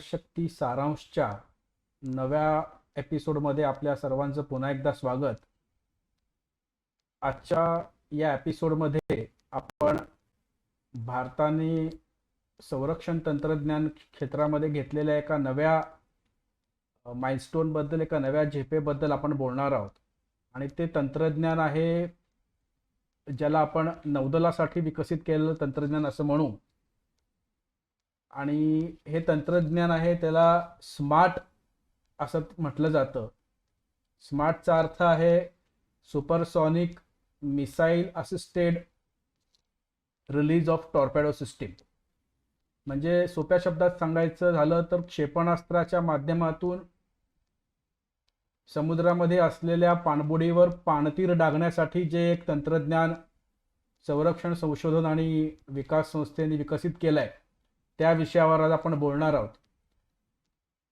शक्ती सारांशच्या नव्या एपिसोडमध्ये आपल्या सर्वांचं पुन्हा एकदा स्वागत. आजच्या या एपिसोडमध्ये आपण भारताने संरक्षण तंत्रज्ञान क्षेत्रामध्ये घेतलेल्या एका नव्या माइलस्टोनबद्दल एका नव्या झेपेबद्दल आपण बोलणार आहोत. आणि ते तंत्रज्ञान आहे ज्याला आपण नौदलासाठी विकसित केलेलं तंत्रज्ञान असं म्हणू. आणि हे तंत्रज्ञान आहे त्याला स्मार्ट असं म्हटलं जातं. स्मार्टचा अर्थ आहे supersonic missile assisted release of torpedo system. म्हणजे सोप्या शब्दात सांगायचं झालं तर क्षेपणास्त्राच्या माध्यमातून समुद्रामध्ये असलेल्या पाणबुडीवर पाणतीर डागण्यासाठी जे एक तंत्रज्ञान संरक्षण संशोधन आणि विकास संस्थेने विकसित केलं आहे त्या विषयावर आज आपण बोलणार आहोत.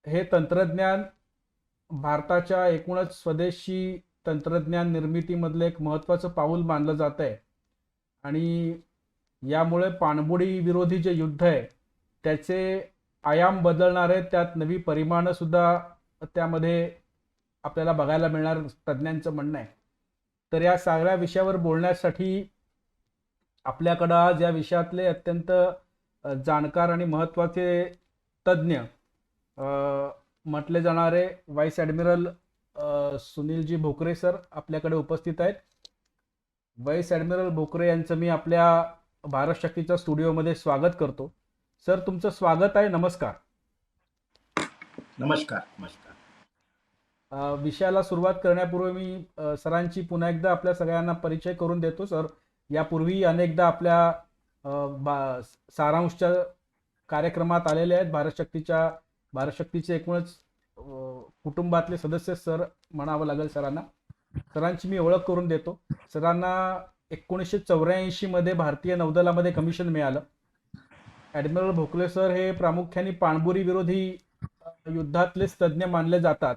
हे तंत्रज्ञान भारताच्या एकूणच स्वदेशी तंत्रज्ञान निर्मितीमधलं एक महत्त्वाचं पाऊल मानलं जात आहे. आणि यामुळे पाणबुडी विरोधी जे युद्ध आहे त्याचे आयाम बदलणार आहेत त्यात नवी परिमाणंसुद्धा त्यामध्ये आपल्याला बघायला मिळणार तज्ज्ञांचं म्हणणं आहे. तर या सगळ्या विषयावर बोलण्यासाठी आपल्याकडं आज या विषयातले अत्यंत जाणकार आणि महत्त्वाचे तज्ज्ञ म्हटले जाणारे vice admiral Sunil ji Bhokre sir आपल्याकडे उपस्थित आहेत. व्हाईस ॲडमिरल भोकरे यांचं मी आपल्या भारत शक्तीच्या स्टुडिओमध्ये स्वागत करतो. सर तुमचं स्वागत आहे. नमस्कार. नमस्कार. नमस्कार. विषयाला सुरुवात करण्यापूर्वी मी सरांची पुन्हा एकदा आपल्या सगळ्यांना परिचय करून देतो सर. यापूर्वी अनेकदा आपल्या बा सारांशच्या कार्यक्रमात आलेले आहेत. भारत शक्तीच्या भारत शक्तीचे एकूणच कुटुंबातले सदस्य सर म्हणावं लागेल सरांना. सरांची मी ओळख करून देतो. सरांना एकोणीसशे चौऱ्याऐंशीमध्ये भारतीय नौदलामध्ये कमिशन मिळालं. ॲडमिरल भोकले सर हे प्रामुख्याने पाणबुरी विरोधी युद्धातलेच तज्ज्ञ मानले जातात.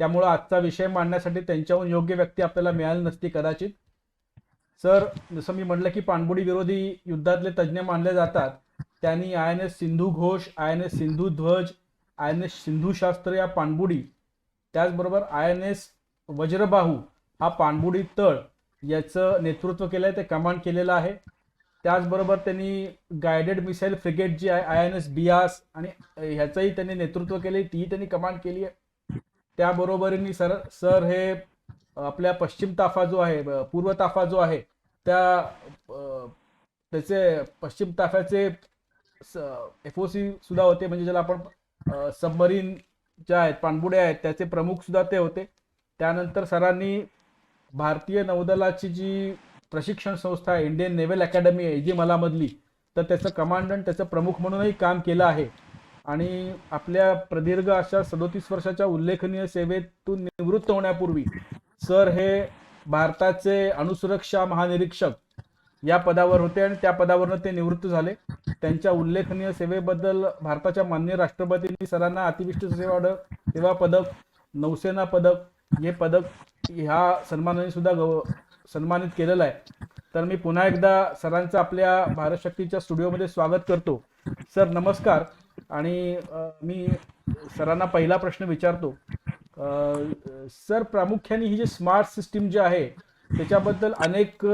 त्यामुळं आजचा विषय मांडण्यासाठी त्यांच्याहून योग्य व्यक्ती आपल्याला मिळाली नसती कदाचित. सर जसं मी म्हटलं की पाणबुडी विरोधी युद्धातले तज्ज्ञ मानले जातात त्यांनी I N S Sindhu Ghosh I N S Sindhu Dhwaj I N S Sindhu शास्त्र या पाणबुडी त्याचबरोबर आय एन एस वज्रबाहू हा पाणबुडी तळ याचं नेतृत्व केलं आहे ते कमांड केलेलं आहे. त्याचबरोबर त्यांनी गायडेड मिसाईल फ्रिगेट जी आहे आय एन एस बियास आणि ह्याचंही त्यांनी नेतृत्व केले तीही त्यांनी कमांड केली आहे त्याबरोबरीने सर सर हे आपल्या पश्चिम ताफा जो आहे पूर्व ताफा जो आहे त्या त्याचे पश्चिम ताफ्याचे एफ ओ सी सुद्धा होते. म्हणजे ज्याला आपण सबमरीन ज्या आहेत पाणबुड्या आहेत त्याचे प्रमुख सुद्धा ते होते. त्यानंतर सरांनी भारतीय नौदलाची जी प्रशिक्षण संस्था आहे इंडियन नेव्हल अकॅडमी आहे जी मलामधली तर त्याचं कमांडंट त्याचं प्रमुख म्हणूनही काम केलं आहे. आणि आपल्या प्रदीर्घ अशा सदोतीस वर्षाच्या उल्लेखनीय सेवेतून निवृत्त होण्यापूर्वी सर हे भारताचे अणुसुरक्षा महानिरीक्षक या पदावर होते आणि त्या पदावरनं ते निवृत्त झाले. त्यांच्या उल्लेखनीय सेवेबद्दल भारताच्या मान्य राष्ट्रपतींनी सरांना अतिविष्ट सेवा सेवा पदक नौसेना पदक हे पदक ह्या सन्मानाने सुद्धा गव सन्मानित केलेलं आहे. तर मी पुन्हा एकदा सरांचं आपल्या भारत शक्तीच्या स्टुडिओमध्ये स्वागत करतो. सर नमस्कार. आणि मी सरांना पहिला प्रश्न विचारतो. सर प्रामुख्याने ही जी स्मार्ट सिस्टीम जी आहे त्याच्याबद्दल अनेक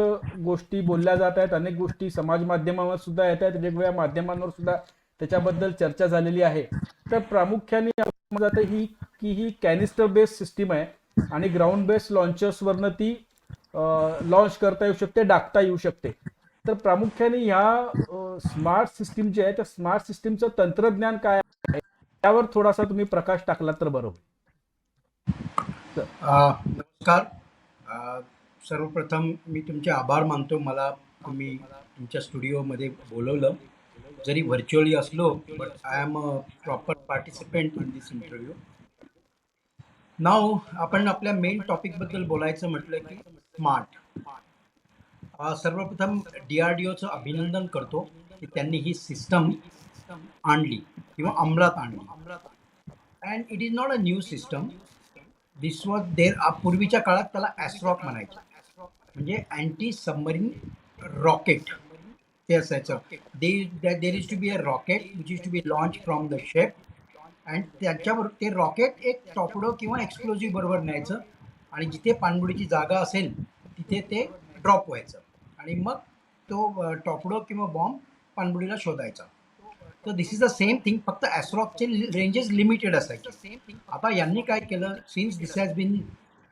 गोष्टी बोलल्या जात आहेत. अनेक गोष्टी समाज माध्यमावर सुद्धा येत आहेत. वेगवेगळ्या माध्यमांवर सुद्धा त्याच्याबद्दल चर्चा झालेली आहे. तर प्रामुख्याने जातं ही की ही कॅनिस्टर बेस्ड सिस्टीम आहे आणि ग्राउंड बेस्ड लॉन्चर्सवरनं ती लॉन्च करता येऊ शकते डाकता येऊ शकते. तर प्रामुख्याने ह्या स्मार्ट सिस्टीम जे आहे त्या स्मार्ट सिस्टीमचं तंत्रज्ञान काय आहे? त्यावर थोडासा तुम्ही प्रकाश टाकला तर बरोबर. नमस्कार. सर्वप्रथम मी तुमचे आभार मानतो. मला तुम्ही तुमच्या स्टुडिओमध्ये बोलवलं. जरी व्हर्च्युअली असलो but I am a proper participant in this interview नाव आपण आपल्या मेन टॉपिकबद्दल बोलायचं म्हटलं की स्मार्ट सर्वप्रथम डी आर डी ओचं अभिनंदन करतो की त्यांनी ही सिस्टम आणली किंवा अंमलात आणली. And it is not a new system this was there पूर्वीच्या काळात त्याला ॲस्ट्रॉक म्हणायचं. म्हणजे अँटी सबमरीन रॉकेट ते असायचं. They there is to be a rocket which is to be launch from the ship and त्याच्यावर ते रॉकेट एक टॉपडो किंवा एक्सप्लोजिव्ह बरोबर न्यायचं आणि जिथे पाणबुडीची जागा असेल तिथे ते ड्रॉप व्हायचं. आणि मग तो टॉपडो किंवा बॉम्ब पाणबुडीला शोधायचा. तर this is the same thing फक्त ॲस्ट्रॉकचे रेंजेस लिमिटेड असायचे. आता यांनी काय केलं? Since this has been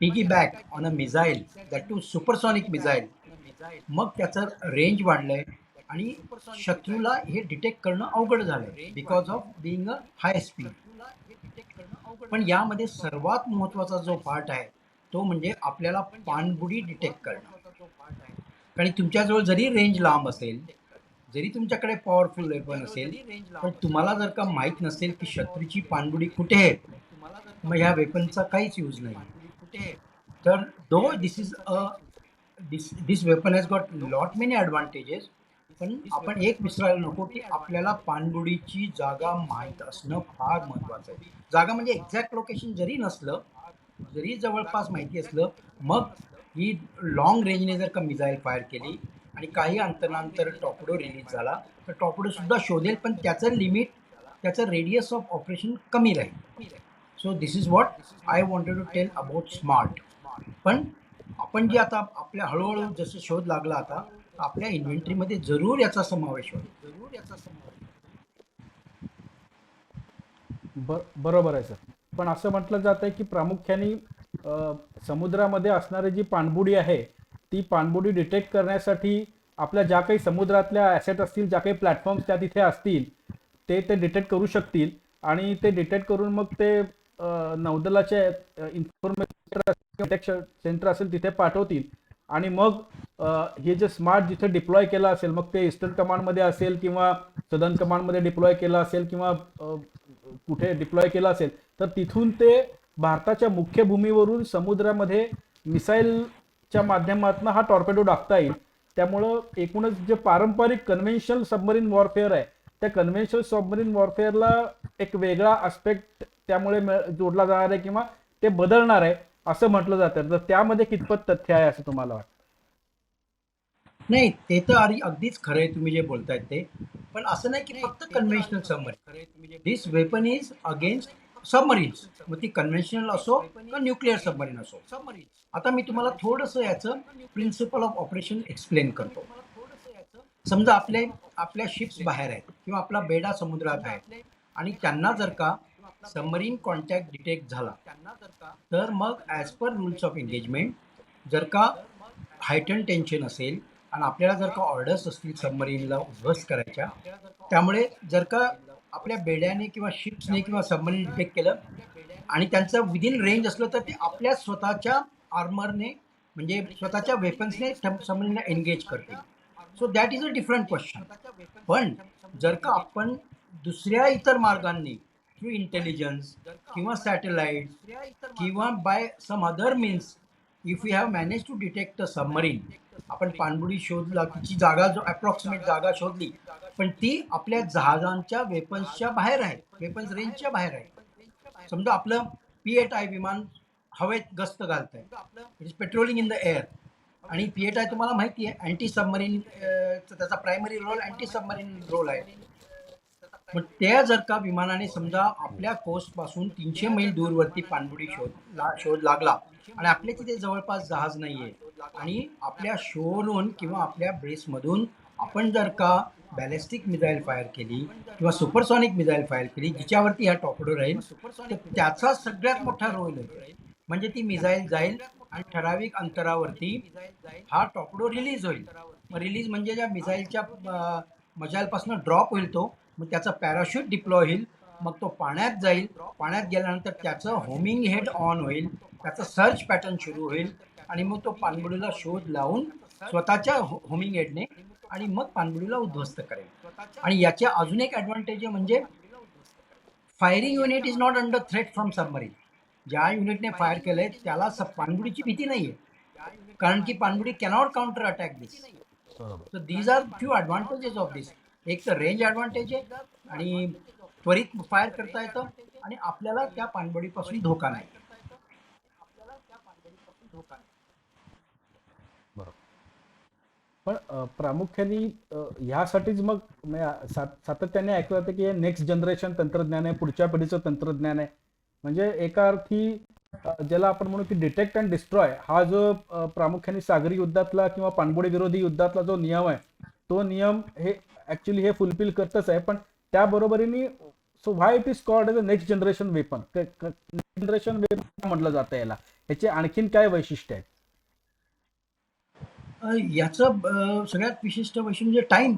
piggy back on a missile that to supersonic missile मग त्याचं रेंज वाढलंय आणि शत्रूला हे डिटेक्ट करणं अवघड झालंय because of being a high speed पण यामध्ये सर्वात महत्त्वाचा जो पार्ट आहे तो म्हणजे आपल्याला पाणबुडी डिटेक्ट करणं. कारण तुमच्याजवळ जरी रेंज लांब असेल जरी तुमच्याकडे पॉवरफुल वेपन असेल पण तुम्हाला जर का माहीत नसेल की शत्रूची पाणबुडी कुठे आहे मग ह्या वेपनचा काहीच यूज नाही. तर though this is a this this weapon has got lot many advantages पण आपण एक विसरायला नको की आपल्याला पाणबुडीची जागा माहीत असणं फार महत्त्वाचं आहे. जागा म्हणजे एक्झॅक्ट लोकेशन जरी नसलं जरी जवळपास माहिती असलं मग ही लॉंग रेंजने जर का मिसाईल फायर केली आणि काही अंतरानंतर टॉपडो रिलीज झाला. तर टॉपडो सुद्धा शोधेल पण त्याचं लिमिट त्याचं रेडियस ऑफ ऑपरेशन कमी राहील. So this is what I wanted to tell about smart पण आपण जे आता आपल्या हळूहळू जसं शोध लागला आता आपल्या इन्व्हेंटरीमध्ये जरूर याचा समावेश होईल. जरूर याचा समावेश ब बरोबर आहे सर. पण असं म्हटलं जात आहे की प्रामुख्याने समुद्रामध्ये असणारी जी पाणबुडी आहे ती पाणबुडी डिटेक्ट करण्यासाठी आपल्या ज्या काही समुद्रातल्या ॲसेट असतील ज्या काही प्लॅटफॉर्म्स त्या तिथे असतील ते ते डिटेक्ट करू शकतील. आणि ते डिटेक्ट करून मग ते नौदलाचे इन्फॉर्मेशन सेंटर असेल तिथे पाठवतील. आणि मग हे जे स्मार्ट जिथे डिप्लॉय केलं असेल मग ते ईस्टर्न कमांडमध्ये असेल किंवा सदर्न कमांडमध्ये डिप्लॉय केलं असेल किंवा कुठे डिप्लॉय केलं असेल तर तिथून ते भारताच्या मुख्य भूमीवरून समुद्रामध्ये मिसाईल मिसाईलच्या माध्यमातून हा टॉर्पेडो टाकता येईल. त्यामुळं एकूणच जे पारंपरिक कन्व्हेन्शनल सबमरीन वॉरफेअर आहे त्या कन्व्हेन्शनल सबमरीन वॉरफेअरला एक वेगळा आस्पेक्ट त्यामुळे मिळ- जोडला जाणार आहे किंवा ते बदलणार आहे असं म्हटलं जातं. तर त्यामध्ये कितपत तथ्य आहे असं तुम्हाला वाटतं? नाही ते तर अगदी अगदीच खरं आहे तुम्ही जे बोलतायत ते. पण असं नाही की फक्त conventional submarine this weapon is against submarines मग ती कन्व्हेन्शनल असो किंवा न्यूक्लिअर सबमरीन असो. आता मी तुम्हाला थोडंसं याचं प्रिन्सिपल ऑफ ऑपरेशन एक्सप्लेन करतो. समजा आपले आपल्या शिप्स बाहेर आहेत किंवा आपला बेडा समुद्रात आहे आणि त्यांना जर का सबमरीन कॉन्टॅक्ट डिटेक्ट झाला तर मग as per rules of engagement जर का हायटन टेन्शन असेल आणि आपल्याला जर का ऑर्डर्स असतील सबमरीनला उद्ध्वस्त करायच्या त्यामुळे जर का आपल्या बेड्याने किंवा शिप्सने किंवा सबमरीन डिटेक्ट केलं. आणि त्यांचं विदिन रेंज असलं तर ते आपल्या स्वतःच्या आर्मरने म्हणजे स्वतःच्या वेपन्सने सबमरीनला एंगेज करतील. So that is a different question पण जर का आपण दुसऱ्या इतर मार्गांनी थ्रू इंटेलिजन्स किंवा सॅटेलाइट किंवा by some other means if you have manage to detect a submarine आपण पाणबुडी शोधला तिची जागा जो अप्रॉक्सिमेट जागा शोधली पण ती आपल्या जहाजांच्या वेपन्सच्या बाहेर आहे वेपन्स रेंजच्या बाहेर आहे. समजा आपलं पी एट आय विमान हवेत गस्त घालत आहे it is patrolling in the air आणि पी एट आय तुम्हाला माहिती आहे अँटी सबमरीन त्याचा primary role anti submarine role आहे. मग त्या जर का विमानाने समजा आपल्या कोस्टपासून तीनशे मैल दूरवरती पाणबुडी शोध ला शोध लागला आणि आपल्या तिथे जवळपास जहाज नाहीये. आणि आपल्या शोवरून किंवा आपल्या बेसमधून आपण जर का बॅलिस्टिक मिझाईल फायर केली किंवा सुपरसॉनिक मिझाईल फायर केली जिच्यावरती हा टॉपडो राहील त्याचा सगळ्यात मोठा रोल आहे. म्हणजे ती मिझाईल जाईल आणि ठराविक अंतरावरती हा टॉपडो रिलीज होईल. रिलीज म्हणजे ज्या मिझाईलच्या मजालपासून ड्रॉप होईल तो मग त्याचा पॅराशूट डिप्लॉय होईल मग तो पाण्यात जाईल. पाण्यात गेल्यानंतर त्याचं होमिंग हेड ऑन होईल. त्याचं सर्च पॅटर्न सुरू होईल आणि मग तो पाणबुडीला शोध लावून स्वतःच्या होमिंग एडने आणि मग पाणबुडीला उद्ध्वस्त करेल. आणि याचे अजून एक ॲडव्हान्टेज आहे म्हणजे firing unit is not under threat from submarine ज्या युनिटने फायर केलंय त्याला सब पाणबुडीची भीती नाही आहे कारण की पाणबुडी cannot counter attack this so these are few advantages of this एक तर रेंज ॲडव्हान्टेज आहे आणि त्वरित फायर करता येतं आणि आपल्याला त्या पाणबुडीपासून धोका नाही. पण प्रामुख्याने ह्यासाठीच मग म्हणजे, सात- सातत्याने ऐकलं जातं की हे नेक्स्ट जनरेशन तंत्रज्ञान आहे पुढच्या पिढीचं तंत्रज्ञान आहे. म्हणजे एका अर्थी ज्याला आपण म्हणू की डिटेक्ट अँड डिस्ट्रॉय हा जो प्रामुख्याने सागरी युद्धातला किंवा पाणबुडी विरोधी युद्धातला जो नियम आहे तो नियम हे ऍक्च्युली हे फुलफिल करतच आहे. पण त्याबरोबरीने so why it is called as a next generation weapon next generation weapon म्हटलं जातं याला. ह्याचे आणखीन काय वैशिष्ट्य आहेत? अ, याचं सगळ्यात विशिष्ट वैशिष्ट्य म्हणजे टाइम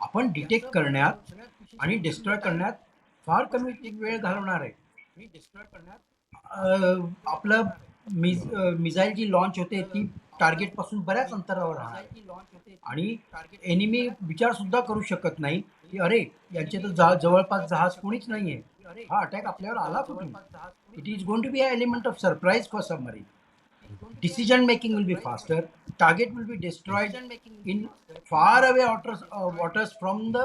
आपण डिटेक्ट करण्यात आणि डिस्ट्रॉय करण्यात फार कमी वेळ घालवणार आहे. आपलं मिज मिसाईल जी लॉन्च होते ती टार्गेटपासून बऱ्याच अंतरावर राहणार. आणि एनिमी विचार सुद्धा करू शकत नाही की अरे यांचे तर जा जवळपास जहाज कोणीच नाहीये. हा अटॅक आपल्यावर आला कुठून? It is going to be a element of surprise for submarine decision making will be faster. Target will be destroyed in far away waters, uh, waters from the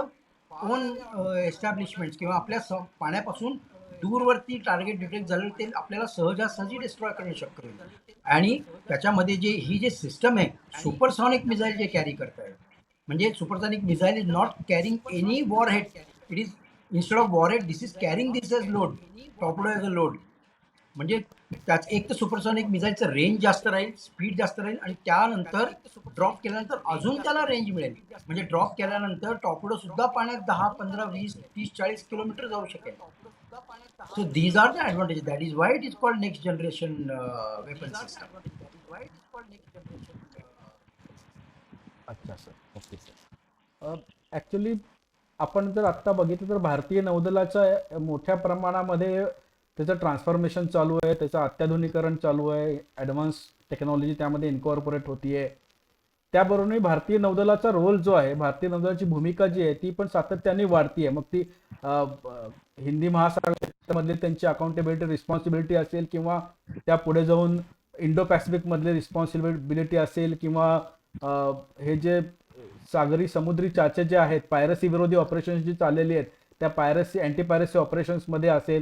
own uh, establishments किंवा आपल्या स- पाण्यापासून दूरवरती target detect झालेलं ते आपल्याला सहजासहजी destroy करणं शक्य होईल. आणि त्याच्यामध्ये जे ही जे सिस्टम आहे सुपरसॉनिक मिझाईल जे कॅरी करत आहे म्हणजे supersonic missile is not carrying any war head it is instead of war head this is carrying this as load torpedo as a load म्हणजे त्याच एक तर सुपरसॉनिक मिझाईलचं रेंज जास्त राहील स्पीड जास्त राहील आणि त्यानंतर ड्रॉप केल्यानंतर अजून त्याला रेंज मिळेल. म्हणजे ड्रॉप केल्यानंतर टॉपडो सुद्धा पाण्यात दहा पंधरा वीस तीस चाळीस किलोमीटर जाऊ शकेल. So these are the advantage that is why it is called next generation weapon system अच्छा सर ओके सर. ॲक्च्युली आपण जर आत्ता बघितलं तर भारतीय नौदलाच्या मोठ्या प्रमाणामध्ये त्याचं ट्रान्सफॉर्मेशन चालू आहे त्याचं अत्याधुनिकरण चालू आहे ॲडव्हान्स टेक्नॉलॉजी त्यामध्ये इन्कॉर्पोरेट होतीये. त्याबरोबरही भारतीय नौदलाचा रोल जो आहे भारतीय नौदलाची भूमिका जी आहे ती पण सातत्याने वाढती आहे. मग ती हिंदी महासागरामधली त्यांची अकाउंटेबिलिटी रिस्पॉन्सिबिलिटी असेल किंवा त्या पुढे जाऊन इंडो पॅसिफिकमधले रिस्पॉन्सिबिलिटी असेल किंवा हे जे सागरी समुद्री चाचे जे आहेत पायरसी विरोधी ऑपरेशन्स जी चाललेली आहेत त्या पायरसी अँटी पायरसी ऑपरेशन्समध्ये असेल.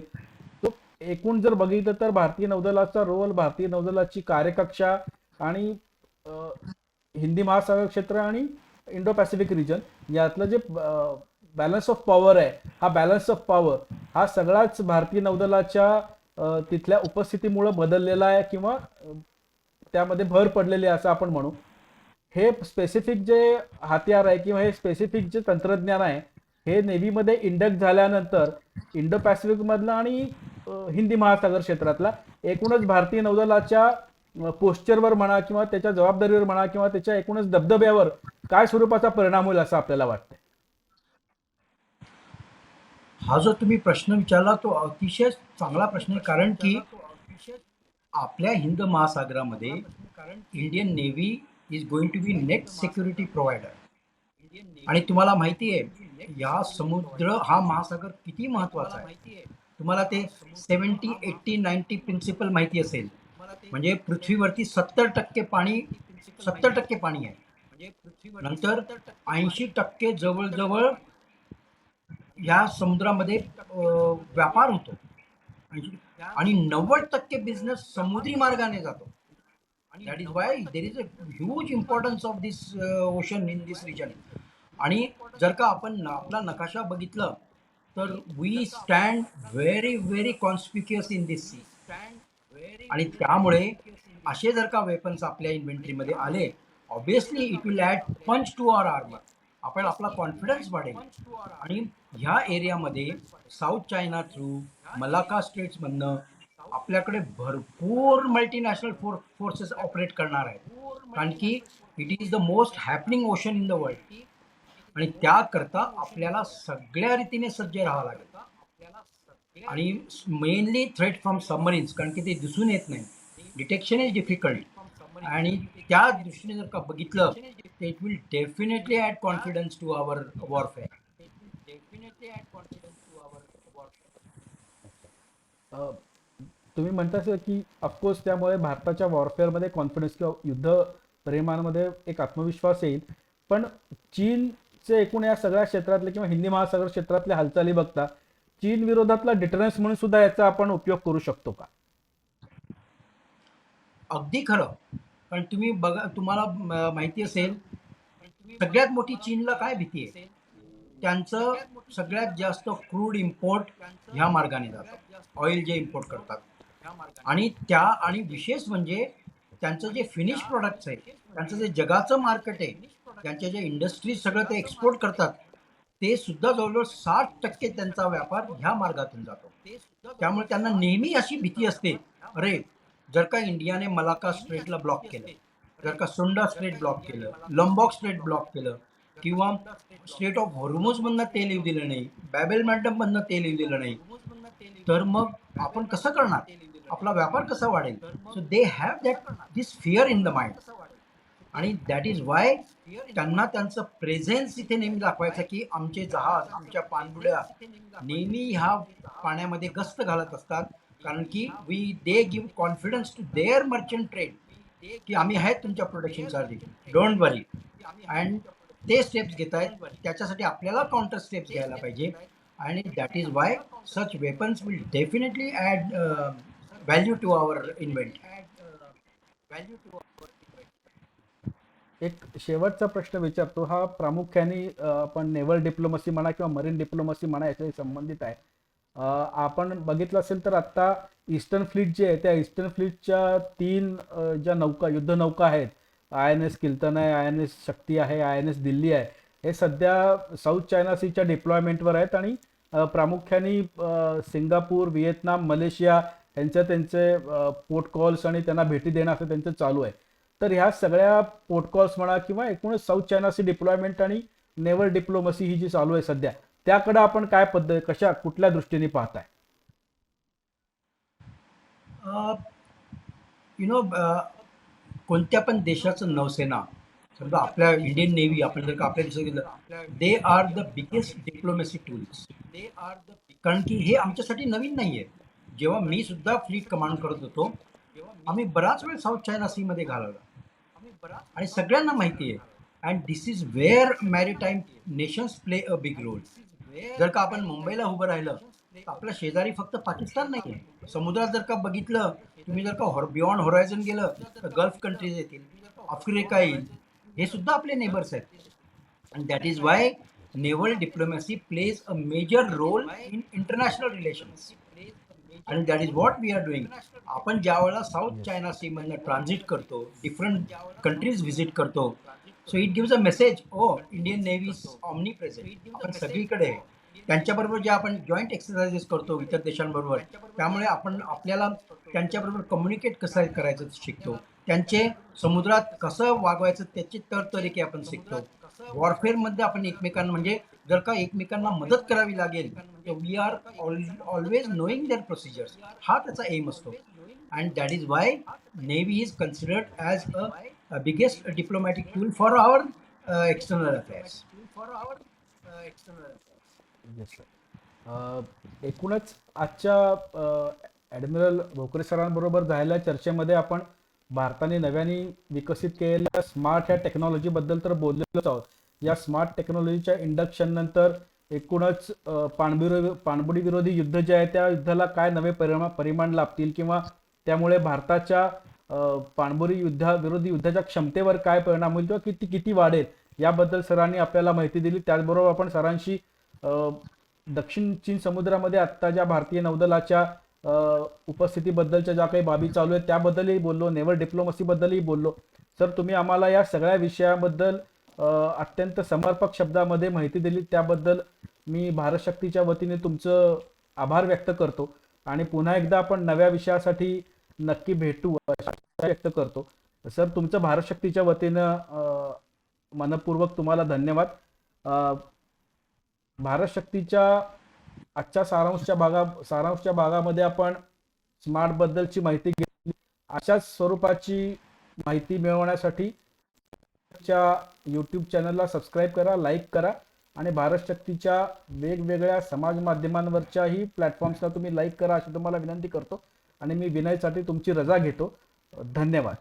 तो एकूण जर बघितलं तर भारतीय नौदलाचा रोल भारतीय नौदलाची कार्यकक्षा आणि हिंदी महासागर क्षेत्र आणि इंडो पॅसिफिक रिजन यातलं जे बॅलन्स ऑफ पॉवर आहे हा बॅलन्स ऑफ पॉवर हा सगळाच भारतीय नौदलाच्या तिथल्या उपस्थितीमुळे बदललेला आहे किंवा त्यामध्ये भर पडलेली आहे असं आपण म्हणू. हे स्पेसिफिक जे हत्यार आहे किंवा हे स्पेसिफिक जे तंत्रज्ञान आहे हे नेव्हीमध्ये इंडक्ट झाल्यानंतर इंडो पॅसिफिकमधलं आणि हिंदी महासागर क्षेत्रातला एकूणच भारतीय नौदलाच्या पोस्चरवर म्हणा किंवा त्याच्या जबाबदारीवर म्हणा किंवा त्याच्या एकूणच दबदब्यावर काय स्वरूपाचा परिणाम होईल असं आपल्याला वाटतं हा जो तुम्ही प्रश्न विचारला तो अतिशय चांगला प्रश्न आहे. कारण की आपल्या Hind महासागरामध्ये Indian navy is going to be next security provider आणि तुम्हाला माहिती आहे या समुद्र हा महासागर किती महत्त्वाचा आहे? तुम्हाला ते सेवन्टी एट्टी नाईन्टी प्रिन्सिपल माहिती असेल. म्हणजे पृथ्वीवरती सत्तर टक्के पाणी सत्तर टक्के पाणी आहे. नंतर ऐंशी टक्के जवळजवळ या समुद्रामध्ये व्यापार होतो. आणि नव्वद टक्के बिझनेस समुद्री मार्गाने जातो. That is why there is a huge importance of this ocean in this region आणि जर का आपण आपला नकाशा बघितलं तर we stand very very conspicuous in this sea आणि त्यामुळे असे जर का वेपन्स आपल्या इन्व्हेंटरीमध्ये आले obviously it will add punch to our armour आपण आपला कॉन्फिडन्स वाढेल. आणि ह्या एरियामध्ये साऊथ चायना थ्रू मलाका स्टेट्समधनं आपल्याकडे भरपूर मल्टीनॅशनल फोर फोर्सेस ऑपरेट करणार आहेत. कारण की it is the most happening ocean in the world आणि त्याकरता आपल्याला सगळ्या रीतीने सज्ज राहावं लागेल. आणि मेनली थ्रेट फ्रॉम सबमरीन्स कारण की ते दिसून येत नाही. डिटेक्शन इज डिफिकल्ट आणि त्या दृष्टीने जर का बघितलं तर it will definitely add confidence to our warfare uh, तुम्ही म्हणता सर की ऑफकोर्स त्यामुळे भारताच्या वॉरफेअरमध्ये कॉन्फिडन्स किंवा युद्ध प्रेमांमध्ये एक आत्मविश्वास येईल. पण चीनचे एकूण या सगळ्या क्षेत्रातले किंवा हिंदी महासागर क्षेत्रातल्या हालचाली बघता चीन विरोधातला डिटरन्स म्हणून सुद्धा याचा आपण उपयोग करू शकतो का? अगदी खरं. पण तुम्ही बघा तुम्हाला माहिती असेल सगळ्यात मोठी चीनला काय भीती आहे? त्यांचं सगळ्यात जास्त क्रूड इम्पोर्ट ह्या मार्गाने जातं. ऑइल जे इम्पोर्ट करतात. आणि त्या आणि विशेष म्हणजे त्यांचं जे फिनिश प्रोडक्ट्स आहे त्यांचं जे जगाचं मार्केट आहे त्यांच्या जे इंडस्ट्रीज सगळं ते एक्सपोर्ट करतात ते सुद्धा जवळजवळ साठ टक्के त्यांचा व्यापार ह्या मार्गातून जातो. त्यामुळे त्यांना नेहमी अशी भीती असते अरे जर का इंडियाने मलाका स्ट्रेटला ब्लॉक केलं जर का सुंडा स्ट्रेट ब्लॉक केलं लंबॉक स्ट्रेट ब्लॉक केलं किंवा स्टेट ऑफ हॉर्मोजमधनं तेल येऊ दिलं नाही बॅबेल मॅडममधनं तेल येऊ दिलं नाही तर मग आपण कसं करणार? आपला व्यापार कसा वाढेल? So they have that this fear in the mind आणि दॅट इज वाय त्यांना त्यांचं प्रेझेन्स इथे नेहमी दाखवायचं की आमचे जहाज आमच्या पाणबुड्या नेहमी ह्या पाण्यामध्ये गस्त घालत असतात. कारण की we they give confidence to their merchant trade की आम्ही आहेत तुमच्या प्रोटेक्शनसाठी डोंट वरी अँड ते स्टेप्स घेत आहेत. त्याच्यासाठी आपल्याला काउंटर स्टेप्स घ्यायला पाहिजे. आणि that is why such weapons will definitely add value to our invent एक शेवटचा प्रश्न विचारतो. हा प्रामुख्याने आपण नेव्हल डिप्लोमसी म्हणा किंवा मरीन डिप्लोमसी म्हणा याच्याशी संबंधित आहे. आपण बघितलं असेल तर आत्ता ईस्टर्न फ्लीट जे आहे त्या ईस्टर्न फ्लीटच्या तीन ज्या नौका युद्ध नौका आहेत आय एन एस किल्तन आहे आय एन एस शक्ती आहे आय एन एस दिल्ली आहे हे सध्या साऊथ चायना सीच्या डिप्लॉयमेंटवर आहेत आणि प्रामुख्याने सिंगापूर व्हिएतनाम मलेशिया यांचे त्यांचे पोर्ट कॉल्स आणि त्यांना भेटी देणं असं त्यांचं चालू आहे. तर ह्या सगळ्या पोर्टकॉल्स म्हणा किंवा एकूणच साऊथ चायनाची डिप्लॉयमेंट आणि नेव्हल डिप्लोमसी ही जी चालू आहे सध्या त्याकडे आपण काय पद्धत कशा कुठल्या दृष्टीने पाहताय? यु नो कोणत्या पण देशाचं नौसेना समजा आपल्या इंडियन नेव्ही आपण जर का आपल्या देशात गेलं they are the biggest diplomacy tools they are the कारण की हे आमच्यासाठी नवीन नाही आहे जेव्हा मी सुद्धा फ्लीट कमांड करत होतो आम्ही बराच वेळ साऊथ चायना सीमध्ये घालवला. आणि सगळ्यांना माहिती आहे. And this is where maritime nations play a big role जर का आपण मुंबईला उभं राहिलं तर आपल्या शेजारी फक्त पाकिस्तान नाही आहे समुद्रात जर का बघितलं तुम्ही जर का हॉर बियॉन्ड होरायझन गेलं तर गल्फ कंट्रीज येतील आफ्रिका येईल. हे सुद्धा आपले नेबर्स आहेत. And that is why naval diplomacy plays a major role in international relations आणि that is what we are doing आपण ज्या वेळेला साऊथ चायना सी मधनं ट्रान्झिट करतो डिफरंट कंट्रीज व्हिजिट करतो so it gives a message O Indian navy omnipresent आपण सगळीकडे त्यांच्याबरोबर जे आपण जॉईंट एक्सरसाइजेस करतो इतर देशांबरोबर त्यामुळे आपण आपल्याला त्यांच्याबरोबर कम्युनिकेट कसं करायचं शिकतो. त्यांचे समुद्रात कसं वागवायचं त्याचे तर तरीके आपण शिकतो. वॉरफेअरमध्ये आपण एकमेकांना म्हणजे जर का एकमेकांना मदत करावी लागेल तर we are always knowing their procedures हा त्याचा एम असतो. And that is why navy is considered as a biggest diplomatic tool for our external affairs Yes, uh, एकूणच आजच्या uh, ॲडमिरल भोकरे सरांबरोबर झालेल्या चर्चेमध्ये आपण भारताने नव्याने विकसित केलेल्या स्मार्ट ह्या टेक्नॉलॉजीबद्दल तर बोललेलोच आहोत. या स्मार्ट टेक्नॉलॉजीच्या इंडक्शन नंतर एकूणच अ, पाणबुडी पाणबुडी विरोधी युद्ध जे आहे त्या युद्धाला काय नवे परिमा परिमाण लाभतील किंवा त्यामुळे भारताच्या पाणबुरी पाणबुडी युद्धा विरोधी युद्धाच्या क्षमतेवर काय परिणाम होईल किंवा किती किती वाढेल याबद्दल सरांनी आपल्याला माहिती दिली. त्याचबरोबर आपण सरांशी दक्षिण चीन समुद्रामध्ये आत्ता ज्या भारतीय नौदलाच्या उपस्थितीबद्दलच्या ज्या काही बाबी चालू आहेत त्याबद्दलही बोललो. नेव्हर डिप्लोमसीबद्दलही बोललो. सर तुम्ही आम्हाला या सगळ्या विषयाबद्दल अत्यंत समर्पक शब्दामध्ये माहिती दिली. त्याबद्दल मी भारत शक्तीच्या वतीने तुमचं आभार व्यक्त करतो. आणि पुन्हा एकदा आपण नव्या विषयासाठी नक्की भेटू व्यक्त करतो. सर तुमचं भारत शक्तीच्या वतीनं मनपूर्वक तुम्हाला धन्यवाद. भारत शक्तीच्या आजच्या सारांशच्या भागा सारांशच्या भागामध्ये आपण स्मार्ट बद्दलची माहिती घेतली. अशाच स्वरूपाची माहिती मिळवण्यासाठी च्या यूट्यूब चॅनलला सबस्क्राईब करा लाईक करा आणि भारत शक्तीच्या वेगवेगळ्या समाज माध्यमांवरच्याही प्लॅटफॉर्म्सला तुम्ही लाईक करा अशी तुम्हाला विनंती करतो. आणि मी विनयसाठी तुमची रजा घेतो. धन्यवाद.